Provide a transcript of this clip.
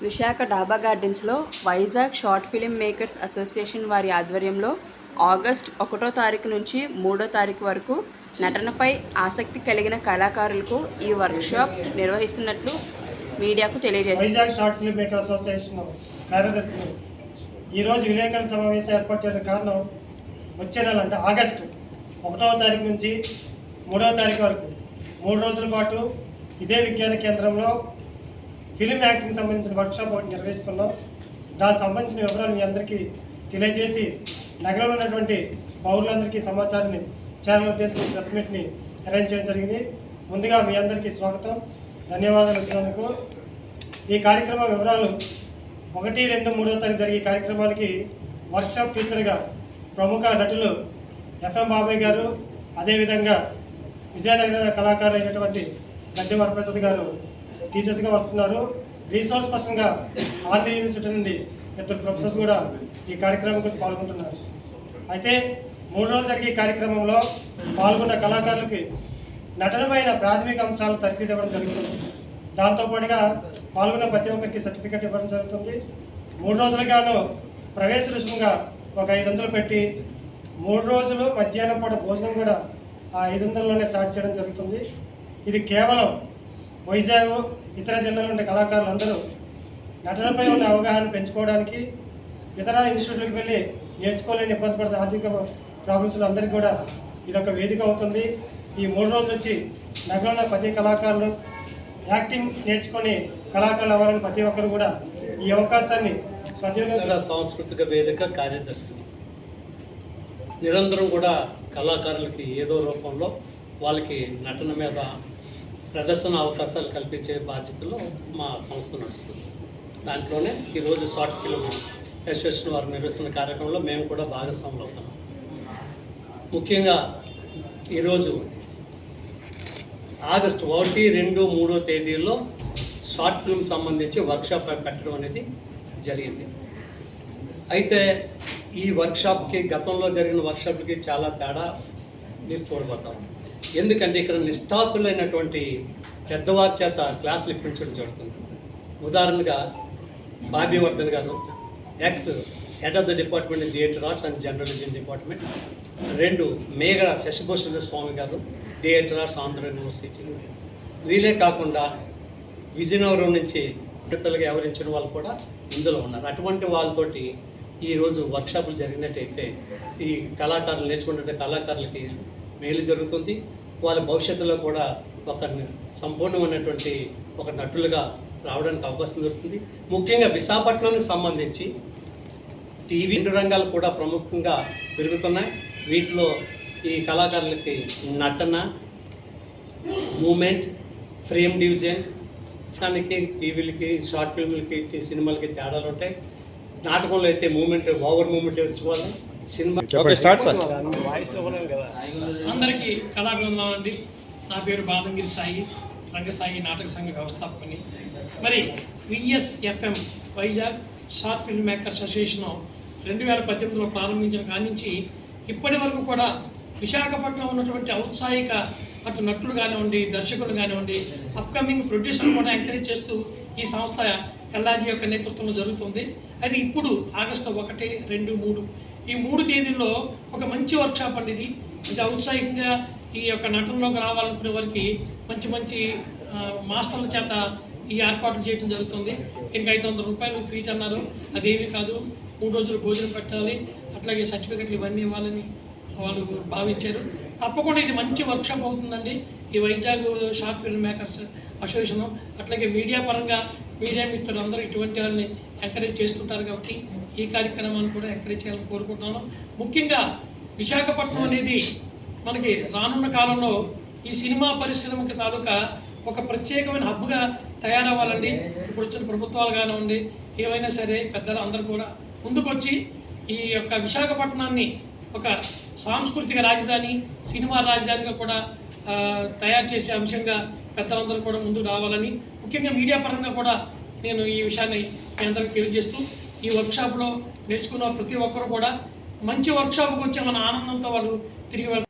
విశాఖ డాబా గార్డెన్స్లో Vizag short film makers association వారి ఆధ్వర్యంలో ఆగస్ట్ ఒకటో తారీఖు నుంచి మూడో తారీఖు వరకు నటనపై ఆసక్తి కలిగిన కళాకారులకు ఈ వర్క్షాప్ నిర్వహిస్తున్నట్లు మీడియాకు తెలియజేస్తారు Vizag short film maker association కార్యదర్శిని ఈరోజు విలేకరుల సమావేశం ఏర్పాటు చేయడం కారణం వచ్చే నెల అంటే ఆగస్టు ఒకటవ తారీఖు నుంచి మూడవ తారీఖు వరకు. మూడు రోజుల పాటు ఇదే విజ్ఞాన కేంద్రంలో ఫిలిం యాక్టింగ్ సంబంధించిన వర్క్షాప్ ఒకటి నిర్వహిస్తున్నాం. దానికి సంబంధించిన వివరాలు మీ అందరికీ తెలియజేసి నగరంలో ఉన్నటువంటి పౌరులందరికీ సమాచారాన్ని ఛానల్ ఉద్దేశించి ప్రెస్ మీట్ని అరేంజ్ చేయడం జరిగింది. ముందుగా మీ అందరికీ స్వాగతం. ధన్యవాదాలు వచ్చినందుకు. ఈ కార్యక్రమ వివరాలు ఒకటి రెండు మూడో తారీఖు జరిగే కార్యక్రమానికి వర్క్షాప్ టీచర్గా ప్రముఖ నటులు ఎఫ్ఎం బాబాయ్ గారు అదేవిధంగా విజయనగర కళాకారులు అయినటువంటి గద్దె వరప్రసాద్ గారు టీచర్స్గా వస్తున్నారు. రీసోర్స్ పర్సన్గా ఆంధ్ర యూనివర్సిటీ నుండి ఇద్దరు ప్రొఫెసర్స్ కూడా ఈ కార్యక్రమం గురించి పాల్గొంటున్నారు. అయితే మూడు రోజులు జరిగే కార్యక్రమంలో పాల్గొన్న కళాకారులకి నటనమైన ప్రాథమిక అంశాలు తరఫీదు ఇవ్వడం జరుగుతుంది దాంతోపాటుగా పాల్గొన్న ప్రతి ఒక్కరికి సర్టిఫికెట్ ఇవ్వడం జరుగుతుంది. మూడు రోజులుగాను ప్రవేశ రుసుముగా ఒక ఐదు వందలు పెట్టి మూడు రోజులు మధ్యాహ్నం పూట భోజనం కూడా ఆ ఐదు వందలలోనే చార్జ్ చేయడం జరుగుతుంది. ఇది కేవలం వైజాగ్ ఇతర జిల్లాల ఉండే కళాకారులు అందరూ నటనపై ఉన్న అవగాహన పెంచుకోవడానికి ఇతర ఇన్స్టిట్యూట్లకు వెళ్ళి నేర్చుకోలేని ఇబ్బంది పడితే ఆర్థిక ప్రాబ్లమ్స్లో అందరికీ కూడా ఇదొక వేదిక అవుతుంది. ఈ మూడు రోజులు వచ్చి నగరంలో ప్రతి కళాకారులు యాక్టింగ్ నేర్చుకొని కళాకారులు అవ్వాలని ప్రతి ఒక్కరు కూడా ఈ అవకాశాన్ని సద్వినియోగం సాంస్కృతిక వేదిక కార్యదర్శి. నిరంతరం కూడా కళాకారులకి ఏదో రూపంలో వాళ్ళకి నటన మీద ప్రదర్శన అవకాశాలు కల్పించే బాధ్యతలో మా సంస్థ నడుస్తుంది. దాంట్లోనే ఈరోజు షార్ట్ ఫిల్మ్ అసోసియేషన్ వారు నిర్వహిస్తున్న కార్యక్రమంలో మేము కూడా భాగస్వాములు అవుతున్నాం. ముఖ్యంగా ఈరోజు ఆగస్టు ఒకటి రెండు మూడో తేదీల్లో షార్ట్ ఫిల్మ్ సంబంధించి వర్క్షాప్ పెట్టడం అనేది జరిగింది. అయితే ఈ వర్క్షాప్కి గతంలో జరిగిన వర్క్షాప్కి చాలా తేడా మీరు చూడబోతాం. ఎందుకంటే ఇక్కడ నిష్ఠాతులైనటువంటి పెద్దవారి చేత క్లాసులు ఇప్పించడం జరుగుతుంది. ఉదాహరణగా బాబీ వర్ధన్ గారు ex head of the department in theatre arts and journalism department రెండు మేఘడ శశిభూషణ స్వామి గారు థియేటర్ ఆర్ట్స్ ఆంధ్ర యూనివర్సిటీ వీలే కాకుండా విజయనగరం నుంచి విడతలుగా వ్యవహరించిన వాళ్ళు కూడా ఇందులో ఉన్నారు. అటువంటి వాళ్ళతోటి ఈరోజు వర్క్షాపులు జరిగినట్టయితే ఈ కళాకారులు నేర్చుకున్న కళాకారులకి మేలు జరుగుతుంది. వాళ్ళ భవిష్యత్తులో కూడా ఒక సంపూర్ణమైనటువంటి ఒక నటులుగా రావడానికి అవకాశం దొరుకుతుంది. ముఖ్యంగా విశాఖపట్నానికి సంబంధించి టీవీ రెండు రంగాలు కూడా ప్రముఖంగా పెరుగుతున్నాయి. వీటిలో ఈ కళాకారులకి నటన మూమెంట్ ఫ్రేమ్ డివిజన్ దానికి టీవీలకి షార్ట్ ఫిల్మ్లకి సినిమాలకి తేడాలు ఉంటాయి. నాటకంలో అయితే మూమెంట్ ఓవర్ మూమెంట్ తెచ్చుకోవాలి సినిమా అందరికీ కళాబృందం అండి. నా పేరు బాదంగిరి సాయి. రంగసాయి నాటక సంఘ వ్యవస్థాపకుని. మరి VSFM Vizag short film makers association రెండు వేల పద్దెనిమిదిలో ప్రారంభించిన కాడి నుంచి ఇప్పటి వరకు కూడా విశాఖపట్నం ఉన్నటువంటి ఔత్సాహిక అటు నటులు కానివ్వండి దర్శకులు కానివ్వండి అప్కమింగ్ ప్రొడ్యూసర్ కూడా ఎంకరేజ్ చేస్తూ ఈ సంస్థ ఎల్ఆర్జీ యొక్క నేతృత్వంలో జరుగుతుంది. అది ఇప్పుడు ఆగస్టు ఒకటి రెండు మూడు ఈ మూడు తేదీల్లో ఒక మంచి వర్క్షాప్ అండి ఇది. అంటే ఔత్సాహికంగా ఈ యొక్క నటనలోకి రావాలనుకునే వారికి మంచి మంచి మాస్టర్ల చేత ఈ ఏర్పాట్లు చేయడం జరుగుతుంది. దీనికి ఐదు వందల రూపాయలు ఫీజు అన్నారు. అదేమీ కాదు మూడు రోజులు భోజనం పెట్టాలి అట్లాగే సర్టిఫికెట్లు ఇవన్నీ ఇవ్వాలని వాళ్ళు భావించారు. తప్పకుండా ఇది మంచి వర్క్షాప్ అవుతుందండి. ఈ Vizag short film makers association అట్లాగే మీడియా పరంగా మీడియా మిత్రులు అందరూ ఇటువంటి వాళ్ళని ఎంకరేజ్ చేస్తుంటారు కాబట్టి ఈ కార్యక్రమాన్ని కూడా ఎంకరేజ్ చేయాలని కోరుకుంటున్నాను. ముఖ్యంగా విశాఖపట్నం అనేది మనకి రానున్న కాలంలో ఈ సినిమా పరిశ్రమకి తాలూకా ఒక ప్రత్యేకమైన హబ్గా తయారవ్వాలండి. ఇప్పుడు వచ్చిన ప్రభుత్వాలు కానివ్వండి ఏవైనా సరే పెద్దలు అందరూ కూడా ముందుకొచ్చి ఈ యొక్క విశాఖపట్నాన్ని ఒక సాంస్కృతిక రాజధాని సినిమా రాజధానిగా కూడా తయారు చేసే అంశంగా పెద్దలందరూ కూడా ముందుకు రావాలని ముఖ్యంగా మీడియా పరంగా కూడా నేను ఈ విషయాన్ని మీ అందరికీ తెలియజేస్తూ ఈ వర్క్షాప్లో నేర్చుకున్న ప్రతి ఒక్కరు కూడా మంచి వర్క్షాప్కి వచ్చే మన ఆనందంతో వాళ్ళు తిరిగి